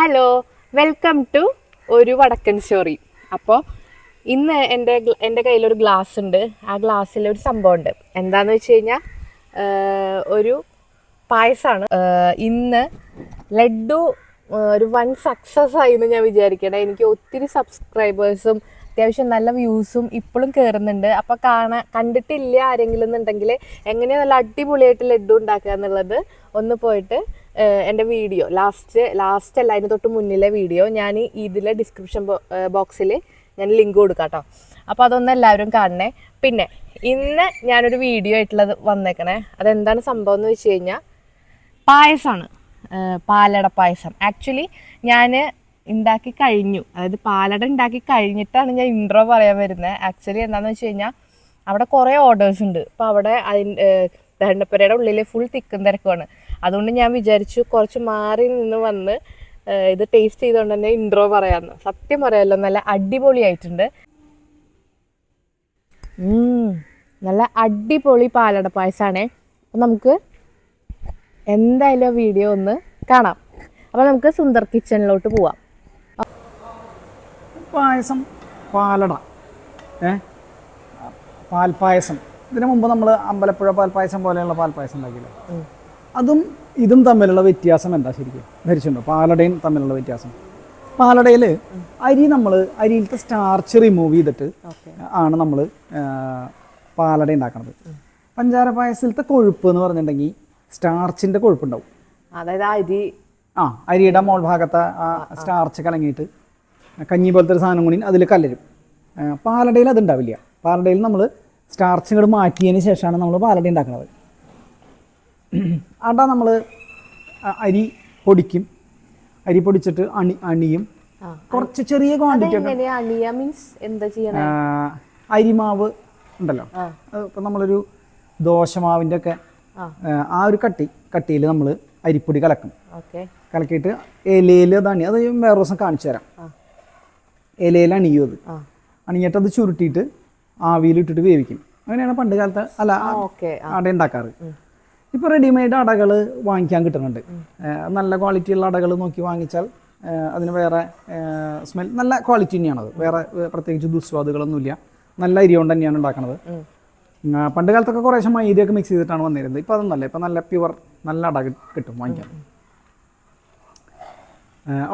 Hello welcome to ഒരു വടക്കൻ story അപ്പോൾ ഇന്ന് എന്റെ എന്റെ കയ്യിലൊരു ഗ്ലാസ് ഉണ്ട്. ആ ഗ്ലാസ്സിൽ ഒരു സംഭവം ഉണ്ട് എന്താണെന്ന് വെച്ച് കഴിഞ്ഞാൽ ഒരു പായസമാണ് ഇന്ന് ലഡു ഒരു വൺ സക്സസ് ആയി എന്ന് ഞാൻ വിചാരിക്കണേ. എനിക്ക് ഒത്തിരി സബ്സ്ക്രൈബേഴ്സും അത്യാവശ്യം നല്ല വ്യൂസും ഇപ്പോഴും കയറുന്നുണ്ട് അപ്പോൾ കാണാൻ കണ്ടിട്ടില്ല ആരെങ്കിലും എന്നുണ്ടെങ്കിൽ എങ്ങനെയാ നല്ല അടിപൊളിയായിട്ട് ലഡു ഉണ്ടാക്കുക എന്നുള്ളത് ഒന്ന് പോയിട്ട് എന്റെ വീഡിയോ ലാസ്റ്റ് ലാസ്റ്റ് അല്ല അതിന് തൊട്ട് മുന്നിലെ വീഡിയോ ഞാൻ ഇതിലെ ഡിസ്ക്രിപ്ഷൻ ബോക്സിൽ ഞാൻ ലിങ്ക് കൊടുക്കാം കേട്ടോ അപ്പോൾ അതൊന്ന് എല്ലാവരും കാണണേ. പിന്നെ ഇന്ന് ഞാനൊരു വീഡിയോ ആയിട്ടുള്ളത് വന്നേക്കണേ. അതെന്താണ് സംഭവം എന്ന് വെച്ച് കഴിഞ്ഞാൽ പായസമാണ് പാലട പായസം. ആക്ച്വലി ഞാൻ ഉണ്ടാക്കി കഴിഞ്ഞു. അതായത് പാലട ഉണ്ടാക്കി കഴിഞ്ഞിട്ടാണ് ഞാൻ ഇൻട്രോ പറയാൻ വരുന്നത് ആക്ച്വലി എന്താണെന്ന് വെച്ച് കഴിഞ്ഞാൽ അവിടെ കുറേ ഓർഡേഴ്സ് ഉണ്ട്. അപ്പോൾ അവിടെ അതിന്റെ ദഹണ്ടപ്പുരയുടെ ഉള്ളിൽ ഫുൾ തിക്കും തിരക്കുമാണ് അതുകൊണ്ട് ഞാൻ വിചാരിച്ചു കുറച്ച് മാറി നിന്ന് വന്ന് ഇത് ടേസ്റ്റ് ചെയ്തുകൊണ്ട് തന്നെ ഇൻട്രോ പറയാമെന്ന് സത്യം പറയാമല്ലോ നല്ല അടിപൊളിയായിട്ടുണ്ട്. നല്ല അടിപൊളി പാലട പായസമാണേ അപ്പം നമുക്ക് എന്തായാലും വീഡിയോ ഒന്ന് കാണാം. അപ്പോൾ നമുക്ക് സുന്ദർ കിച്ചണിലോട്ട് പോവാം. പായസം പാലട ഏ? പാൽപ്പായസം. ഇതിനു മുമ്പ് നമ്മൾ അമ്പലപ്പുഴ പാൽപ്പായസം പോലെയുള്ള പാൽപ്പായസം ഉണ്ടാക്കിയില്ലേ? അതും ഇതും തമ്മിലുള്ള വ്യത്യാസം എന്താ ശരിക്കും? ധരിച്ചിട്ടുണ്ടോ? പാലടയും തമ്മിലുള്ള വ്യത്യാസം? പാലടയിൽ അരി നമ്മൾ അരിയിലത്തെ സ്റ്റാർച്ച് റിമൂവ് ചെയ്തിട്ട് ആണ് നമ്മൾ പാലട ഉണ്ടാക്കുന്നത് പഞ്ചാര പായസത്തിലത്തെ കൊഴുപ്പ് എന്ന് പറഞ്ഞിട്ടുണ്ടെങ്കിൽ സ്റ്റാർച്ചിന്റെ കൊഴുപ്പുണ്ടാവും. അതായത് അരി. ആ അരിയുടെ മോൾ ഭാഗത്തെ ആ സ്റ്റാർച്ച് കലങ്ങിയിട്ട് കഞ്ഞി പോലത്തെ ഒരു സാധനം കൂടി അതിൽ കലരും. പാലടയിൽ അതുണ്ടാവില്ല. പാലടയിൽ നമ്മൾ സ്റ്റാർച്ച് ഇങ്ങോട്ട് മാറ്റിയതിന് ശേഷമാണ് നമ്മൾ പാലട ഉണ്ടാക്കുന്നത് അട നമ്മൾ അരി പൊടിക്കും. അരി പൊടിച്ചിട്ട് അണി അണിയും. കുറച്ച് ചെറിയ ക്വാണ്ടിറ്റി ഒക്കെ. അരിമാവ് ഉണ്ടല്ലോ. ഇപ്പം നമ്മളൊരു ദോശമാവിന്റെ ഒക്കെ ആ. ഒരു കട്ടി കട്ടിയിൽ നമ്മൾ അരിപ്പൊടി കലക്കും. കലക്കിയിട്ട് ഇലയിൽ അതാണ്. അത് വേറെ ദിവസം കാണിച്ചു തരാം. ഇലയിൽ അണിയും അത് അണിഞ്ഞിട്ട് അത് ചുരുട്ടിയിട്ട് ആവിയിലിട്ടിട്ട് വേവിക്കും. അങ്ങനെയാണ് പണ്ട് കാലത്ത് അല്ല അട ഉണ്ടാക്കാറ്. ഇപ്പോൾ റെഡിമെയ്ഡ് അടകൾ വാങ്ങിക്കാൻ കിട്ടുന്നുണ്ട്. നല്ല ക്വാളിറ്റിയുള്ള അടകൾ നോക്കി വാങ്ങിച്ചാൽ അതിന് വേറെ സ്മെൽ നല്ല ക്വാളിറ്റി തന്നെയാണത്. വേറെ പ്രത്യേകിച്ച് ദുസ്വാദുകളൊന്നുമില്ല. നല്ല അരി കൊണ്ട് തന്നെയാണ് ഉണ്ടാക്കുന്നത് പണ്ട് കാലത്തൊക്കെ കുറേശ്ശെ മൈദയൊക്കെ മിക്സ് ചെയ്തിട്ടാണ് വന്നിരുന്നത്. ഇപ്പോൾ അതൊന്നല്ല ഇപ്പോൾ നല്ല പ്യുവർ നല്ല അട കിട്ടും വാങ്ങിക്കാൻ.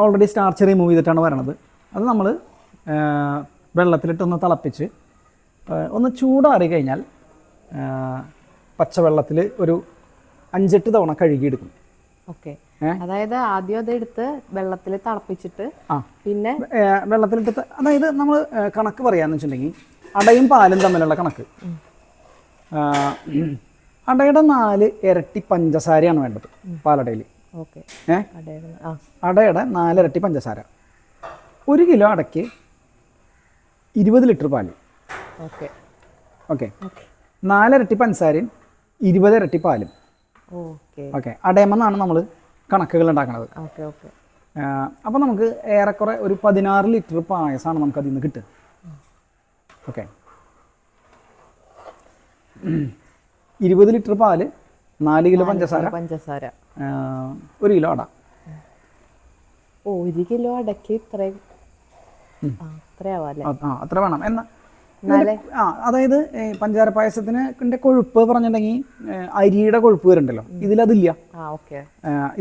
ഓൾറെഡി സ്റ്റാർച്ച് റിമൂവ് ചെയ്തിട്ടാണ് വരണത്. അത് നമ്മൾ വെള്ളത്തിലിട്ടൊന്ന് തിളപ്പിച്ച് ഒന്ന് ചൂടാറി കഴിഞ്ഞാൽ പച്ചവെള്ളത്തിൽ ഒരു അഞ്ചെട്ട് തവണ കഴുകിയെടുക്കും. ഓക്കെ? അതായത് ആദ്യം അതെടുത്ത് വെള്ളത്തിൽ തിളപ്പിച്ചിട്ട് ആ. പിന്നെ വെള്ളത്തിലിട്ട് അതായത് നമ്മൾ കണക്ക് പറയാന്ന് വെച്ചിട്ടുണ്ടെങ്കിൽ അടയും പാലും തമ്മിലുള്ള കണക്ക്. അടയുടെ നാല് ഇരട്ടി പഞ്ചസാരയാണ് വേണ്ടത് പാലടയിൽ ഓക്കെ. ഏ? അടയുടെ നാല് അടയുടെ നാലിരട്ടി പഞ്ചസാര. ഒരു കിലോ അടയ്ക്ക് ഇരുപത് ലിറ്റർ പാൽ. ഓക്കെ. ഓക്കെ. നാലരട്ടി പഞ്ചസാരയും ഇരുപത് ഇരട്ടി പാലും. ഓക്കെ. അടയമെന്നാണ് നമ്മൾ കണക്കുകൾ ഉണ്ടാക്കുന്നത് അപ്പോൾ നമുക്ക് ഏറെക്കുറെ ഒരു പതിനാറ് ലിറ്റർ പായസമാണ് നമുക്ക് അതിൽ നിന്ന് കിട്ടുക. ഓക്കെ. ഇരുപത് ലിറ്റർ പാൽ നാല് കിലോ പഞ്ചസാര പഞ്ചസാര. ഒരു കിലോ അട. ഓ ഒരു കിലോ അടയ്ക്ക് ഇത്രയും ആ അത്രയാവാ അല്ലേ ആ, ആ അത്ര വേണം. എന്നാ ആ അതായത് പഞ്ചാര പായസത്തിന് കൊഴുപ്പ് പറഞ്ഞിട്ടുണ്ടെങ്കിൽ അരിയുടെ കൊഴുപ്പ് വരുന്നുണ്ടല്ലോ ഇതിലതില്ല.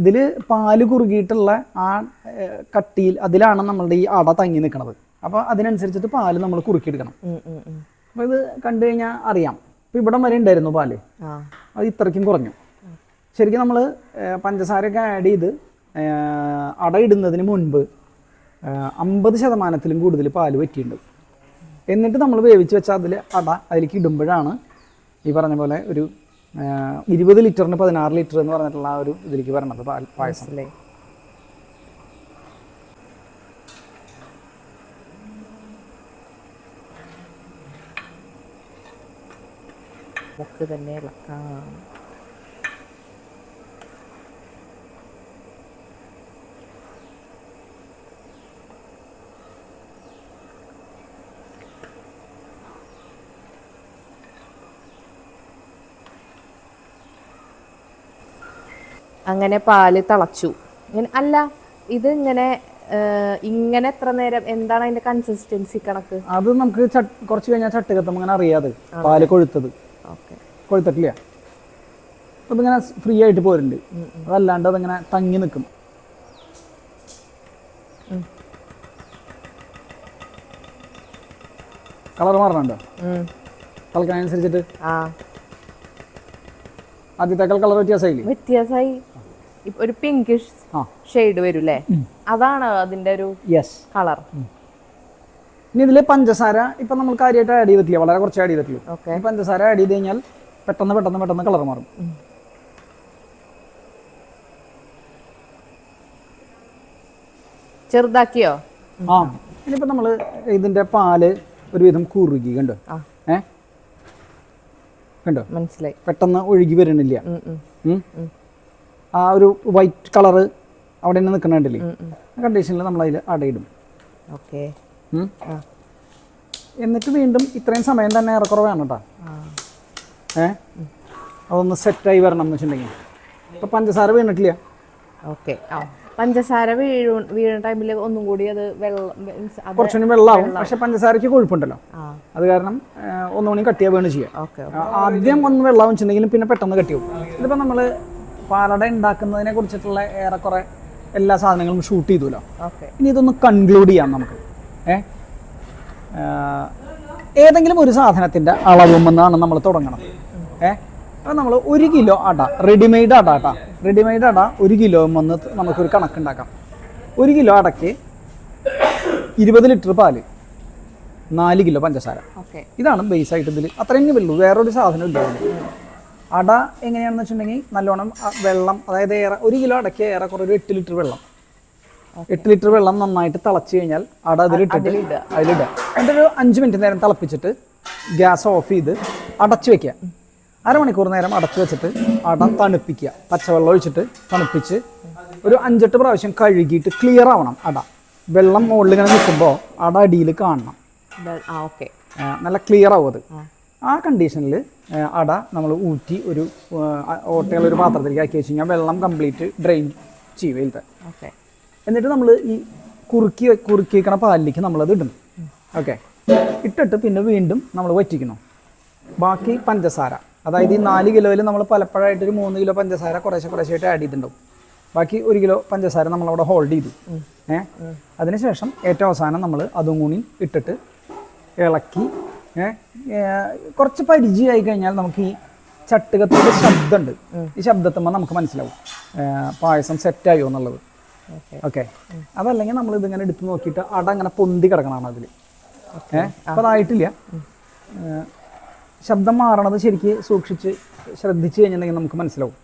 ഇതിൽ പാൽ കുറുകിയിട്ടുള്ള ആ കട്ടിയിൽ അതിലാണ് നമ്മളുടെ ഈ അട തങ്ങി നിൽക്കുന്നത് അപ്പൊ അതിനനുസരിച്ചിട്ട് പാൽ നമ്മൾ കുറുക്കിയെടുക്കണം. അപ്പൊ ഇത് കണ്ടു കഴിഞ്ഞാൽ അറിയാം. ഇപ്പൊ ഇവിടം വരെ ഉണ്ടായിരുന്നു പാൽ. അത് ഇത്രയ്ക്കും കുറഞ്ഞു. ശരിക്കും നമ്മൾ പഞ്ചസാരയൊക്കെ ആഡ് ചെയ്ത് അട ഇടുന്നതിന് മുൻപ് അമ്പത് ശതമാനത്തിലും കൂടുതൽ പാൽ പറ്റിയിട്ടുണ്ട് എന്നിട്ട് നമ്മൾ വേവിച്ച് വെച്ച അതിൽ അട അതിലേക്ക് ഇടുമ്പോഴാണ് ഈ പറഞ്ഞ പോലെ ഒരു ഇരുപത് ലിറ്ററിന് പതിനാറ് ലിറ്റർ എന്ന് പറഞ്ഞിട്ടുള്ള ആ ഒരു ഇതിലേക്ക് വരണത് പാൽ പായസം. അല്ലേ തന്നെ ഇളക്കാം അങ്ങനെ പാൽ തിളച്ചു. അല്ല ഇത് ഇങ്ങനെ ഇങ്ങനെ എത്ര നേരം എന്താണ് അതിന്റെ കൺസിസ്റ്റൻസി കണക്ക്? അത് നമുക്ക് കുറച്ച് കഴിഞ്ഞാൽ ചട്ടുകത്തം അങ്ങനെ അറിയാതെ പാൽ കൊഴുത്തത്. കൊഴുത്തിട്ടില്ല. അപ്പൊ ഇങ്ങനെ ഫ്രീ ആയിട്ട് പോരുന്നുണ്ട്. അതല്ലാണ്ട് അതിങ്ങനെ തങ്ങി നിൽക്കും കളർ മാറണുണ്ടോ? കളിക്കാനനുസരിച്ചിട്ട് അനുസരിച്ചിട്ട് ആദ്യത്തേക്കാൾ കളർ വ്യത്യാസമായില്ലേ? വ്യത്യാസമായി. ഇപ്പൊ ഒരു പിങ്കിഷ് ഷെയ്ഡ് വരൂലേ അതാണ് അതിന്റെ ഒരു യെസ് കളർ ഇനി ഇതിൽ പഞ്ചസാര ഇപ്പൊ നമ്മൾ കാര്യമായിട്ട് ആഡ് ചെയ്തിട്ടില്ല. വളരെ കുറച്ച് ആഡ് ചെയ്തിട്ടുള്ളൂ. പഞ്ചസാര ആഡ് ചെയ്ത് കഴിഞ്ഞാൽ പെട്ടെന്ന് പെട്ടെന്ന് പെട്ടെന്ന് കളർ മാറും. ചെറുതാക്കിയോ? ആ. ഇനിയിപ്പോൾ നമ്മൾ ഇതിന്റെ പാൽ ഒരുവിധം കുറുകി കണ്ടോ? ഏഹ് ഏ? കണ്ടോ? മനസ്സിലായി. പെട്ടെന്ന് ഒഴുകി ഉം. ആ ഒരു വൈറ്റ് കളർ അവിടെ തന്നെ നിൽക്കണുണ്ടല്ലേ. ആ കണ്ടീഷനിൽ നമ്മൾ അതിൽ അടയിടും ഓക്കെ. എന്നിട്ട് വീണ്ടും ഇത്രയും സമയം തന്നെ ഏറെക്കുറെ വേണം കേട്ടോ. ഏ? അതൊന്ന് സെറ്റായി വരണം എന്ന് വെച്ചിട്ടുണ്ടെങ്കിൽ. ഇപ്പം പഞ്ചസാര വീണിട്ടില്ല. ഓക്കെ. ആ. പഞ്ചസാര വീഴു വീഴുന്ന ടൈമിൽ ഒന്നും കൂടി അത് വെള്ളം കുറച്ചുകൂടി വെള്ളമാവും പക്ഷെ പഞ്ചസാരയ്ക്ക് കൊഴുപ്പുണ്ടല്ലോ. അത് കാരണം ഒന്നുകൂടി കട്ടിയാ വീണ് ചെയ്യാം. ആദ്യം ഒന്ന് വെള്ളം വെച്ചിട്ടുണ്ടെങ്കിലും പിന്നെ പെട്ടെന്ന് കട്ടിയാവും. ഇതിപ്പോൾ നമ്മൾ പാലട ഉണ്ടാക്കുന്നതിനെ കുറിച്ചിട്ടുള്ള ഏറെക്കുറെ എല്ലാ സാധനങ്ങളും ഷൂട്ട് ചെയ്തുല്ലോ. ഇനി ഇതൊന്ന് കൺക്ലൂഡ് ചെയ്യാം നമുക്ക്. ഏ? ഏതെങ്കിലും ഒരു സാധനത്തിന്റെ അളവുമെന്നാണ് നമ്മൾ തുടങ്ങണം. ഏ? അപ്പോൾ നമ്മൾ ഒരു കിലോ അട റെഡിമെയ്ഡ് അട കേട്ടോ റെഡിമെയ്ഡ് അട ഒരു കിലോ വന്ന് നമുക്കൊരു കണക്കുണ്ടാക്കാം ഒരു കിലോ അടയ്ക്ക് ഇരുപത് ലിറ്റർ പാൽ നാല് കിലോ പഞ്ചസാര. ഇതാണ് ബേസ് ആയിട്ട് ഇതിൽ അത്രയും വെള്ളൂ വേറൊരു സാധനം ഇല്ല അട എങ്ങനെയാണെന്ന് വെച്ചിട്ടുണ്ടെങ്കിൽ നല്ലോണം വെള്ളം അതായത് ഏറെ ഒരു കിലോ അടയ്ക്ക് ഏറെ കുറേ ഒരു എട്ട് ലിറ്റർ വെള്ളം. എട്ട് ലിറ്റർ വെള്ളം നന്നായിട്ട് തിളച്ച് കഴിഞ്ഞാൽ അട അതിലിട്ടിട്ട് അതിലിടുക. എന്നിട്ടൊരു എന്നിട്ട് ഒരു അഞ്ച് മിനിറ്റ് നേരം തിളപ്പിച്ചിട്ട് ഗ്യാസ് ഓഫ് ചെയ്ത് അടച്ചു വെക്കുക. അരമണിക്കൂർ നേരം അടച്ചു വെച്ചിട്ട് അട തണുപ്പിക്കുക. പച്ചവെള്ളം ഒഴിച്ചിട്ട് തണുപ്പിച്ച് ഒരു അഞ്ചെട്ട് പ്രാവശ്യം കഴുകിയിട്ട് ക്ലിയർ ആവണം അട. വെള്ളം മുകളിൽ ഇങ്ങനെ നിൽക്കുമ്പോൾ അട അടിയിൽ കാണണം. നല്ല ക്ലിയർ ആവും അത്. ആ കണ്ടീഷനിൽ അട നമ്മൾ ഊറ്റി ഒരു ഓട്ടയുള്ള ഒരു പാത്രത്തിലേക്ക് ആക്കി വെച്ച് കഴിഞ്ഞാൽ വെള്ളം കംപ്ലീറ്റ് ഡ്രെയിൻ ചെയ്യും ഓക്കെ. എന്നിട്ട് നമ്മൾ ഈ കുറുക്കി കുറുക്കി വെക്കണ പാലിലേക്ക് നമ്മളത് ഇടുന്നു ഓക്കെ. ഇട്ടിട്ട് പിന്നെ വീണ്ടും നമ്മൾ വറ്റിക്കണം ബാക്കി പഞ്ചസാര. അതായത് ഈ നാല് കിലോയിൽ നമ്മൾ പലപ്പോഴായിട്ട് ഒരു മൂന്ന് കിലോ പഞ്ചസാര കുറേശ്ശെ കുറേശ്ശായിട്ട് ആഡ് ചെയ്തിട്ടുണ്ടാവും. ബാക്കി ഒരു കിലോ പഞ്ചസാര നമ്മളവിടെ ഹോൾഡ് ചെയ്തു. ഏഹ് അതിനുശേഷം ഏറ്റവും അവസാനം നമ്മൾ അതും കൂടി ഇട്ടിട്ട് ഇളക്കി കുറച്ച് പരിചയമായി കഴിഞ്ഞാൽ നമുക്ക് ഈ ചട്ടുകത്തിന്റെ ശബ്ദമുണ്ട്. ഈ ശബ്ദത്തുമ്പോൾ നമുക്ക് മനസ്സിലാവും. പായസം സെറ്റായോ എന്നുള്ളത്. ഓക്കെ. അതല്ലെങ്കിൽ നമ്മൾ ഇതിങ്ങനെ എടുത്ത് നോക്കിയിട്ട് അട അങ്ങനെ പൊന്തി കിടക്കണമാണ് അതിൽ ഏഹ് അപ്പം അതായിട്ടില്ല ശബ്ദം മാറണത് ശരിക്ക് സൂക്ഷിച്ച് ശ്രദ്ധിച്ചു കഴിഞ്ഞിട്ടുണ്ടെങ്കിൽ നമുക്ക് മനസ്സിലാവും.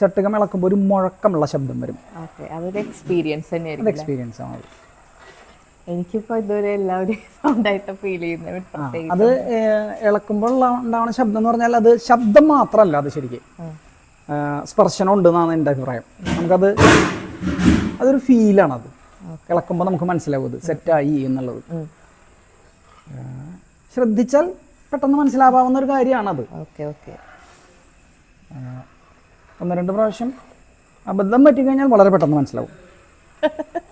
ചട്ടുകം ഇളക്കുമ്പോൾ ഒരു മുഴക്കമുള്ള ശബ്ദം വരും. ഓക്കെ. അതൊരു എക്സ്പീരിയൻസ് എക്സ്പീരിയൻസ് ആണ്. എനിക്കിപ്പോ ഇതുവരെ എല്ലാവരും ഫീൽ ചെയ്യുന്ന അത് ഇളക്കുമ്പോൾ ഉണ്ടാവുന്ന ശബ്ദം എന്ന് പറഞ്ഞാൽ അത് ശബ്ദം മാത്രമല്ല അത് ശരിക്ക്. സ്പർശനം ഉണ്ട് എന്നാണ് എന്റെ അഭിപ്രായം. നമുക്കത് അതൊരു ഫീലാണ് അത് ഇളക്കുമ്പോൾ നമുക്ക് മനസ്സിലാവും സെറ്റ് സെറ്റായി എന്നുള്ളത്. ശ്രദ്ധിച്ചാൽ പെട്ടെന്ന് മനസ്സിലാവാവുന്ന ഒരു കാര്യമാണത്. Okay okay. ഒന്ന് രണ്ട് പ്രാവശ്യം അബദ്ധം പറ്റിക്കഴിഞ്ഞാൽ വളരെ പെട്ടെന്ന് മനസ്സിലാവും.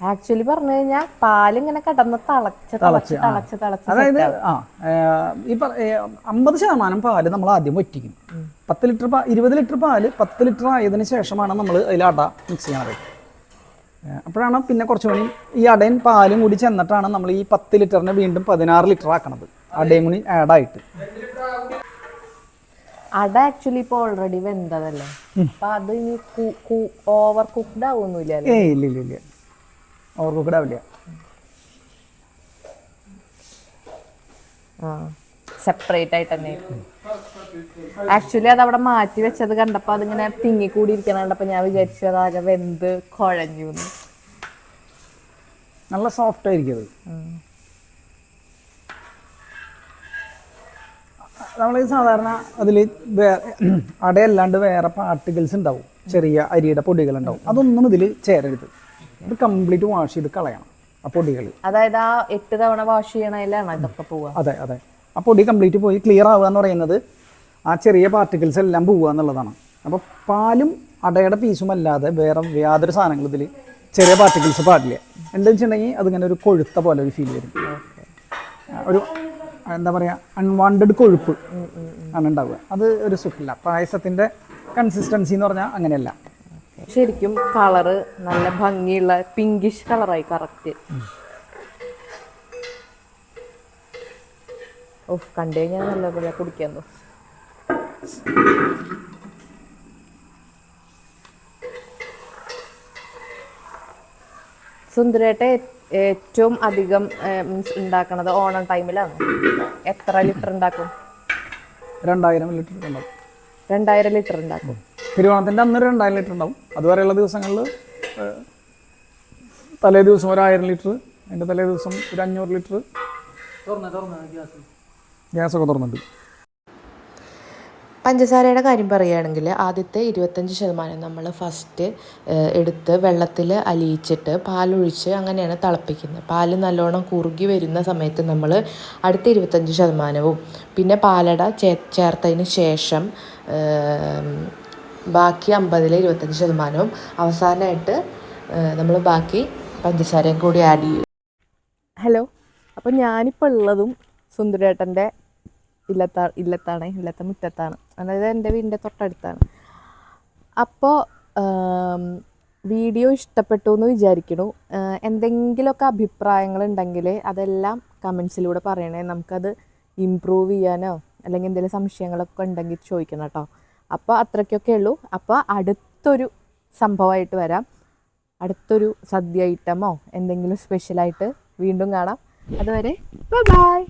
ആക്ച്വലി പറഞ്ഞു കഴിഞ്ഞാൽ പാലിങ്ങനെ കടന്ന് തിളച്ച് തിളച്ച് തിളച്ച് തിളച്ച് അതായത് ആ ഈ അമ്പത് ശതമാനം പാൽ നമ്മൾ ആദ്യം വറ്റിക്കും. പത്ത് ലിറ്റർ പാ ഇരുപത് ലിറ്റർ പാൽ പത്ത് ലിറ്റർ ആയതിനു ശേഷമാണ് നമ്മൾ അതിൽ അട മിക്സ് ചെയ്യാറ്. അപ്പോഴാണ് പിന്നെ കുറച്ചുകൂടി ഈ അടയും പാലും കൂടി ചെന്നിട്ടാണ് നമ്മൾ ഈ പത്ത് ലിറ്ററിനെ വീണ്ടും പതിനാറ് ലിറ്റർ ആക്കണത്. അടയും കൂടി ആഡായിട്ട് അട ആക്ച്വലി ഇപ്പൊ ഓൾറെഡി വെന്തതല്ലേ? അപ്പൊ അത് ഇനി ഓവർ കുക്ക്ഡ് ആവുന്നില്ല ഇല്ല ഇല്ല ഇല്ല ഓർമ്മ കൂടെ ആവില്ല സെപ്പറേറ്റ് ആയിട്ട് തന്നെ. ആക്ച്വലി അത് അവിടെ മാറ്റി വെച്ചത് കണ്ടപ്പോ അതിങ്ങനെ തിങ്ങി കൂടി ഇരിക്കണ കണ്ടപ്പോ ഞാൻ വിചാരിച്ചു അതാകെ വെന്ത് കുഴഞ്ഞു നല്ല സോഫ്റ്റ് ആയിരിക്കും അത്. നമ്മൾ സാധാരണ അതിൽ വേറെ അടയല്ലാണ്ട് വേറെ പാർട്ടിക്കിൾസ് ഉണ്ടാവും. ചെറിയ അരിയുടെ പൊടികൾ ഉണ്ടാവും അതൊന്നും ഇതിൽ ചേരരുത്. ഇത് കംപ്ലീറ്റ് വാഷ് ചെയ്ത് കളയണം. ആ പൊടികൾ അതായത് ആ എട്ട് തവണ വാഷ് ചെയ്യണതിലാണ് ഇതൊക്കെ പോവുക. അതെ അതെ. ആ പൊടി കംപ്ലീറ്റ് പോയി ക്ലിയർ ആവുക എന്ന് പറയുന്നത് ആ ചെറിയ പാർട്ടിക്കിൾസ് എല്ലാം പോവുക എന്നുള്ളതാണ്. അപ്പോൾ പാലും അടയുടെ പീസും അല്ലാതെ വേറെ യാതൊരു സാധനങ്ങളും ഇതിൽ ചെറിയ പാർട്ടിക്കിൾസ് പാടില്ല. എന്താണെന്ന് വെച്ചിട്ടുണ്ടെങ്കിൽ അതിങ്ങനെ ഒരു കൊഴുത്ത പോലെ ഒരു ഫീൽ വരും. ഒരു എന്താ പറയുക അൺവാണ്ടഡ് കൊഴുപ്പ് ആണ് ഉണ്ടാവുക. അത് ഒരു സുഖമില്ല. പായസത്തിന്റെ കൺസിസ്റ്റൻസി എന്ന് പറഞ്ഞാൽ അങ്ങനെയല്ല. ശരിക്കും കളറ് നല്ല ഭംഗിയുള്ള പിങ്കിഷ് കളറായി കറക്റ്റ് ഓഫ് കണ്ടേ ഞാൻ നല്ലപോലെ കുടിക്കാൻ തോന്നും. സുന്ദരേട്ട ഏറ്റവും അധികം മീൻസ് ഉണ്ടാക്കണത് ഓണം ടൈമിലാണ് എത്ര ലിറ്റർ ഉണ്ടാക്കും? രണ്ടായിരം ലിറ്റർ രണ്ടായിരം ലിറ്റർ ഉണ്ടാക്കും. തിരുവോണത്തിന്റെ അന്ന് രണ്ടായിരം ലിറ്റർ ഉണ്ടാവും. അതുവരെയുള്ള ദിവസങ്ങളിൽ തലേ ദിവസം ഒരായിരം ലിറ്റർ അതിന്റെ തലേ ദിവസം ഒരു അഞ്ഞൂറ് ലിറ്റർ ഗ്യാസൊക്കെ തുറന്നിട്ട്. പഞ്ചസാരയുടെ കാര്യം പറയുകയാണെങ്കിൽ ആദ്യത്തെ ഇരുപത്തഞ്ച് ശതമാനം നമ്മൾ ഫസ്റ്റ് എടുത്ത് വെള്ളത്തിൽ അലിയിച്ചിട്ട് പാലൊഴിച്ച് അങ്ങനെയാണ് തിളപ്പിക്കുന്നത്. പാൽ നല്ലോണം കുറുകി വരുന്ന സമയത്ത് നമ്മൾ അടുത്ത ഇരുപത്തഞ്ച് ശതമാനവും. പിന്നെ പാലട ചേ ചേർത്തതിന് ശേഷം ബാക്കി അമ്പതിൽ ഇരുപത്തഞ്ച് ശതമാനവും അവസാനമായിട്ട് നമ്മൾ ബാക്കി പഞ്ചസാരയും കൂടി ആഡ് ചെയ്യും. ഹലോ അപ്പം ഞാനിപ്പോൾ ഉള്ളതും സുന്ദരേട്ടന്റെ ഇല്ലത്താ ഇല്ലത്താണ് ഇല്ലത്തെ മുറ്റത്താണ്. അതായത് എന്റെ വീടിന്റെ തൊട്ടടുത്താണ്. അപ്പോൾ വീഡിയോ ഇഷ്ടപ്പെട്ടു എന്ന് വിചാരിക്കണു എന്തെങ്കിലുമൊക്കെ അഭിപ്രായങ്ങൾ ഉണ്ടെങ്കിൽ അതെല്ലാം കമൻസിലൂടെ പറയണേ. നമുക്കത് ഇമ്പ്രൂവ് ചെയ്യാനോ അല്ലെങ്കിൽ എന്തെങ്കിലും സംശയങ്ങളൊക്കെ ഉണ്ടെങ്കിൽ ചോദിക്കണം കേട്ടോ. അപ്പോൾ അത്രയ്ക്കൊക്കെ ഉള്ളൂ. അപ്പോൾ അടുത്തൊരു സംഭവമായിട്ട് വരാം. അടുത്തൊരു സദ്യ ഐറ്റമോ എന്തെങ്കിലും സ്പെഷ്യലായിട്ട് വീണ്ടും കാണാം. അതുവരെ ബൈ